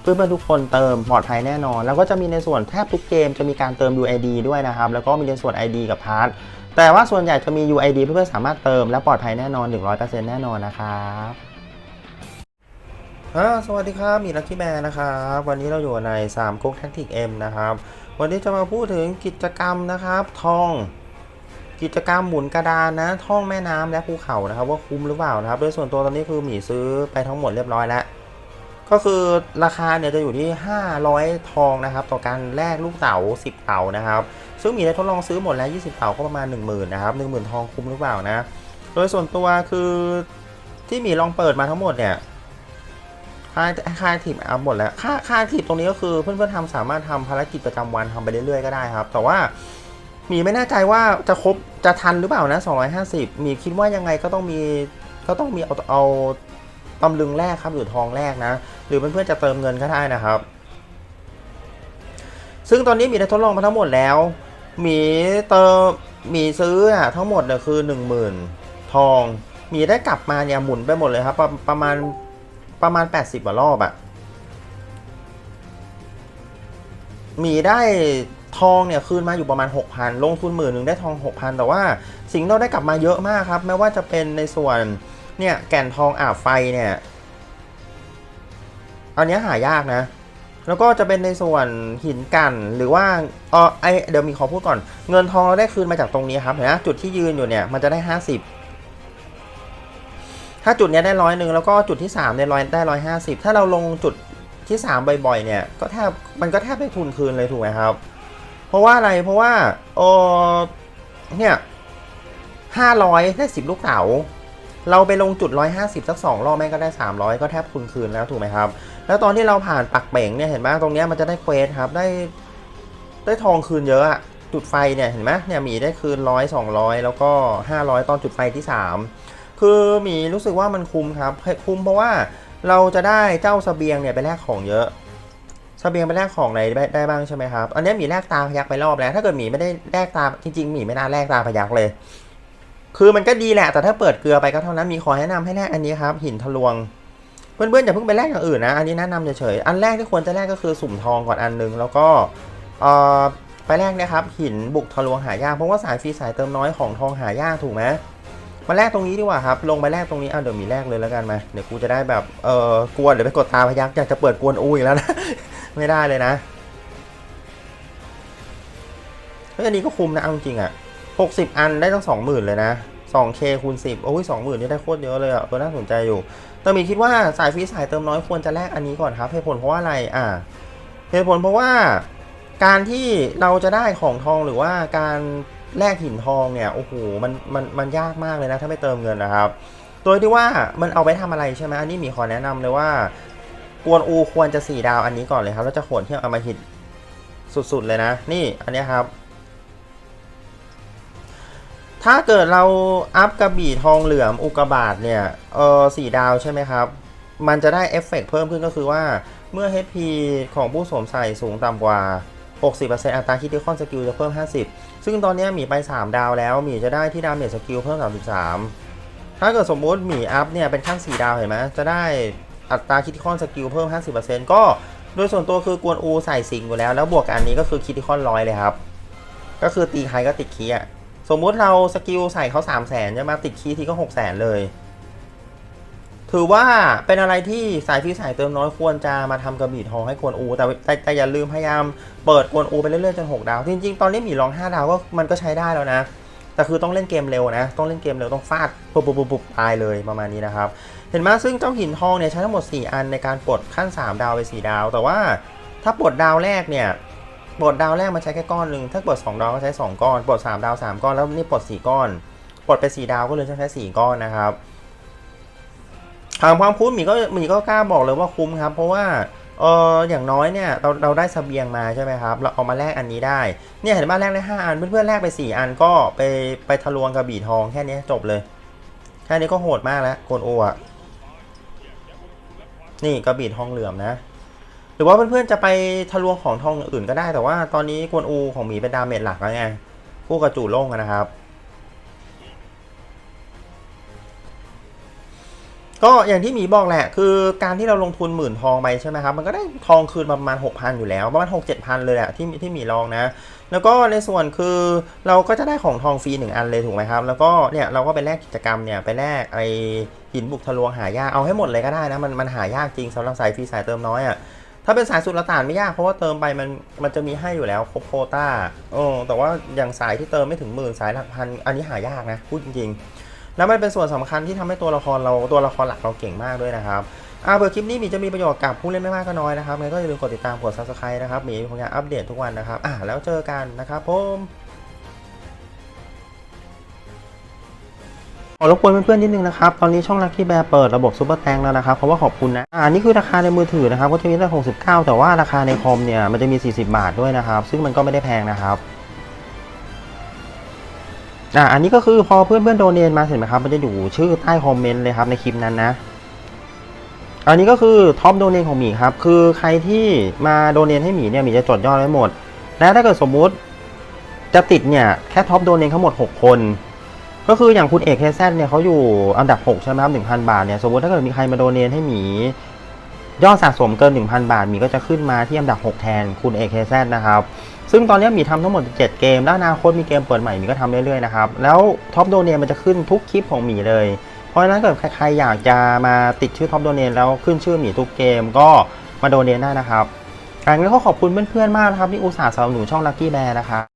เพื่อนๆทุกคนเติมปลอดภัยแน่นอน แล้วก็จะมีในส่วนแทบทุกเกมจะมีการเติม UID ด้วยนะครับ แล้วก็มีในส่วน ID กับพาร์ทแต่ว่าส่วนใหญ่จะมี UID เพื่อนๆสามารถเติมและปลอดภัยแน่นอน 100%แน่นอนนะครับสวัสดีครับ มีลักกี้แมนนะครับ วันนี้เราอยู่ใน3ก๊กแท็กติก M นะครับ วันนี้จะมาพูดถึงกิจกรรมนะครับทอง กิจกรรมหมุนกระดานนะท่องแม่น้ำและภูเขานะครับ ว่าคุ้มหรือเปล่านะครับ โดยส่วนตัวตอนนี้คือหมีซื้อไปทั้งหมดเรียบร้อยแล้ว ก็คือราคาเนี่ยจะอยู่ที่ 500 ทองนะครับ ต่อการแลกลูกเต๋า10เต๋านะครับ ซึ่งหมีได้ทดลองซื้อหมดแล้ว 20เต๋าก็ประมาณ 10,000นะครับ10,000 ทองคุ้มหรือเปล่านะ โดยส่วนตัวคือที่หมีลองเปิดมาทั้งหมดเนี่ยค่าค่าทีมอัพหมดแล้วค่าค่าทีมตรงนี้ก็คือเพื่อนๆทำสามารถทำภารกิจประจำวันทำไปเรื่อยๆก็ได้ครับ แต่ว่าหมีไม่แน่ใจว่าจะครบจะทันหรือเปล่านะ 250หมีคิดว่ายังไงก็ต้องมีก็ต้องมีเอาเอาตำลึงแรกครับหรือทองแรกนะ หรือเพื่อนๆจะเติมเงินก็ได้นะครับ ซึ่งตอนนี้มีได้ทดลองมาทั้งหมดแล้ว มีเติมมีซื้ออะทั้งหมดเนี่ยคือ 10,000 ทอง มีได้กลับมาเนี่ยหมุนไปหมดเลยครับ ประประมาณประมาณ 80กว่ารอบอะมีได้ทองเนี่ยคืนมาอยู่ประมาณ 6,000 ลงทุนหมื่นหนึ่งได้ทอง 6,000 แต่ว่าสิ่งที่เราได้กลับมาเยอะมากครับ ไม่ว่าจะเป็นในส่วนเนี่ยแก่นทองอาบไฟเนี่ย อันนี้หายากนะ แล้วก็จะเป็นในส่วนหินกันหรือว่าเออไอเดี๋ยวมีขอพูดก่อน เงินทองเราได้คืนมาจากตรงนี้ครับเห็นไหมจุดที่ยืนอยู่เนี่ยมันจะได้ 50 ถ้าจุดเนี้ยได้ร้อยหนึ่งแล้วก็จุดที่3เนี่ยร้อยได้ร้อยห้าสิบถ้าเราลงจุดที่ 3 บ่อยๆ เนี่ยก็แทบมันก็แทบได้ทุนคืนเลยถูกไหมครับ เพราะว่าอะไรเพราะว่าเออเนี่ยห้าร้อยได้สิบลูกเต๋าเราไปลงจุด 150 สัก 2 รอบแม่ก็ได้ 300 ก็แทบทุนคืนแล้วถูกไหมครับ แล้วตอนที่เราผ่านปักเป่งเนี่ยเห็นไหมตรงเนี้ยมันจะได้เควสครับได้ได้ทองคืนเยอะอะจุดไฟเนี่ยเห็นไหมเนี่ยหมีได้คืนร้อยสองร้อยแล้วก็500ตอนจุดไฟที่3คือหมีรู้สึกว่ามันคุ้มครับคุ้มเพราะว่าเราจะได้เจ้าเสบียงเนี่ยไปแลกของเยอะเสบียงไปแลกของไรได้ได้บ้างใช่ไหมครับ อันนี้หมีแลกตาพยักไปรอบแล้วถ้าเกิดหมีไม่ได้แลกตาจริงๆหมีไม่น่าแลกตาพยักเลย คือมันก็ดีแหละแต่ถ้าเปิดเกลือไปก็เท่านั้นมีขอแนะนำให้แลกอันนี้ครับหินทะลวง พื่อนๆอย่าเพิ่งไปแลกอย่างอื่นนะอันนี้แนะนำเฉยๆอันแรกที่ควรจะแลกก็คือสุ่มทองก่อนอันนึงแล้วก็ไปแลกนะครับหินบุกทะลวงหายากเพราะว่าสายฟรีสายเติมน้อยของทองหายากถูกไหมมาแลกตรงนี้ดีกว่าครับลงไปแลกตรงนี้อะเดี๋ยวมีแลกเลยแล้วกันมาเดี๋ยวกูจะได้แบบเออกวนเดี๋ยวไปกดตาพยักอยากจะเปิดกวนอูอีกแล้วนะไม่ได้เลยนะเฮ้ยอันนี้ก็คุ้มนะเอาจริงอะ60 อันได้ตั้ง20,000เลยนะ 2K คูณ10 โอ้ย20,000นี่ได้โคตรเยอะเลยอะตัวน่าสนใจอยู่ แต่มีคิดว่าสายฟรีสายเติมน้อยควรจะแลกอันนี้ก่อนครับเหตุผลเพราะว่าอะไรอ่าเหตุผลเพราะว่าการที่เราจะได้ของทองหรือว่าการแลกหินทองเนี่ยโอ้โหมันมันมันยากมากเลยนะถ้าไม่เติมเงินนะครับ โดยที่ว่ามันเอาไปทำอะไรใช่ไหมอันนี้มีขอแนะนำเลยว่ากวนอูควรจะ 4 ดาวอันนี้ก่อนเลยครับแล้วจะโขนที่เอามาหิตสุดๆเลยนะ นี่อันนี้ครับ ถ้าเกิดเราอัพกระบี่ทองเหลือมอุกบาตเนี่ย เออสี่ดาวใช่ไหมครับ มันจะได้เอฟเฟกต์เพิ่มขึ้นก็คือว่าเมื่อ HP ของผู้สวมใส่สูงต่ำกว่า 60%อัตราคิดที่คอนสกิลจะเพิ่ม 50 ซึ่งตอนนี้หมีไป 3 ดาวแล้วหมีจะได้ที่ดาเมจสกิลเพิ่ม 33 ถ้าเกิดสมมุติหมีอัพเนี่ยเป็นขั้น4ดาวเห็นไหมจะได้อัตราคิดที่คอนสกิลเพิ่ม 50%ก็โดยส่วนตัวคือกวนอูใส่สิงอยู่แล้ว แล้วบวกกับอันนี้ก็คือคิดที่คอนร้อยเลยครับ ก็คือตีใครก็ติดคีย์อะ สมมุติเราสกิลใส่เขา3 0 0แสนใช่ไหมติดคีย์ทีก็6 0แสนเลย ถือว่าเป็นอะไรที่สายฟรีสายเติมน้อยควรจะมาทำกระบี่ทองให้กวนอู แต่แต่แต่อย่าลืมพยายามเปิดกวนอูไปเรื่อยๆจน6ดาวจริงๆตอนนี้หมีลอง5ดาวก็มันก็ใช้ได้แล้วนะแต่คือต้องเล่นเกมเร็วนะ ต้องเล่นเกมเร็วต้องฟาดปุบปุบปุบปุบตายเลยประมาณนี้นะครับ เห็นไหมซึ่งเจ้าหินทองเนี่ยใช้ทั้งหมด 4 อันในการปลดขั้น 3 ดาวไป 4 ดาว แต่ว่าถ้าปลดดาวแรกเนี่ย ปลดดาวแรกมันใช้แค่ก้อนหนึ่งถ้าปลด2ดาวก็ใช้2ก้อนปลด3ดาว3ก้อนแล้วนี่ปลด4ก้อนปลดไป4ดาวก็เลยใช้แค่4ก้อนนะครับทางความคุ้มหมีก็หมีก็กล้าบอกเลยว่าคุ้มครับ เพราะว่าเอออย่างน้อยเนี่ยเราเราได้เสบียงมาใช่ไหมครับ เราเอามาแลกอันนี้ได้ เนี่ยเห็นไหมแลกได้5อันเพื่อนๆแลกไป 4 อันก็ไปไปทะลวงกระบี่ทองแค่นี้จบเลย แค่นี้ก็โหดมากแล้วโกวนอูอะนี่กระบี่ทองเหลือมนะ รือว่าเพื่อนๆจะไปทะลวงของทองอื่นก็ได้ แต่ว่าตอนนี้กวนอูของหมีเป็นดาเมจหลักแล้วไงคู่กับจู่โล่งนะครับ ก็อย่างที่หมีบอกแหละ คือการที่เราลงทุนหมื่นทองไปใช่ไหมครับ มันก็ได้ทองคืนประมาณ 6,000 อยู่แล้ว ประมาณ 6 7พันเลยแหละที่ที่หมีลองนะ แล้วก็ในส่วนคือเราก็จะได้ของทองฟรีหนึ่งอันเลยถูกไหมครับ แล้วก็เนี่ยเราก็ไปแลกกิจกรรมเนี่ยไปแลกไอหินบุกทะลวงหายากเอาให้หมดเลยก็ได้นะมันมันหายากจริงสำหรับสายฟรีสายเติมน้อยอะ่ะ ถ้าเป็นสายสุดละตานไม่ยากเพราะว่าเติมไปมันมันจะมีให้อยู่แล้วครบโควต้าโอ้แต่ว่าอย่างสายที่เติมไม่ถึงหมื่นสายหลักพันอันนี้หายากนะพูดจริงๆ แล้วมันเป็นส่วนสำคัญที่ทำให้ตัวละครเราตัวละครหลักเราเก่งมากด้วยนะครับอ่าเบอร์คลิปนี้มีจะมีประโยชน์กับผู้เล่นไม่มากก็น้อยนะครับงั้นก็อย่าลืมกดติดตามกดซับสไครต์นะครับมีผลงานอัปเดตทุกวันนะครับอ่าแล้วเจอกันนะครับผม ขอรบกวนเพื่อนๆนิดนึงนะครับ ตอนนี้ช่อง Lucky Bear เปิดระบบซูเปอร์แตงแล้วนะครับเพราะว่าขอบคุณนะ อ่านี่คือราคาในมือถือนะครับก็จะมีตั้ง69 แต่ว่าราคาในคอมเนี่ยมันจะมี 40 บาทด้วยนะครับ ซึ่งมันก็ไม่ได้แพงนะครับอ่าอันนี้ก็คือพอเพื่อนเพื่อนๆโดเนทมาเสร็จไหมครับมันจะอยู่ชื่อใต้คอมเมนต์เลยครับในคลิปนั้นนะอันนี้ก็คือท็อปโดเนทของหมีครับคือใครที่มาโดเนทให้หมีเนี่ยหมีจะจดยอดไว้หมด แล้วถ้าเกิดสมมุติจะติดเนี่ยแค่ท็อปโดเนททั้งหมด 6 คน ก็คืออย่างคุณเอกเคแซเนี่ยเขาอยู่อันดับ 6 ใช่ไหมครับ1,000บาทเนี่ยสมมติถ้าเกิดมีใครมาโดเนทให้หมี ยอดสะสมเกิน 1,000 บาทหมีก็จะขึ้นมาที่อันดับ 6 แทนคุณเอกเคแซนะครับซึ่งตอนนี้หมีทำทั้งหมด 7 เกม แล้วอนาคตมีเกมเปิดใหม่หมีก็ทำเรื่อยๆนะครับ แล้วท็อปโดเนมันจะขึ้นทุกคลิปของหมีเลย เพราะฉะนั้นเกิดใครๆอยากจะมาติดชื่อท็อปโดเนแล้วขึ้นชื่อหมีทุกเกมก็มาโดเนได้นะครับการนี้ก็ขอบคุณเพื่อนๆมากนะครับที่อุตส่าห์สนับสนุนช่อง Lucky Bear นะครับ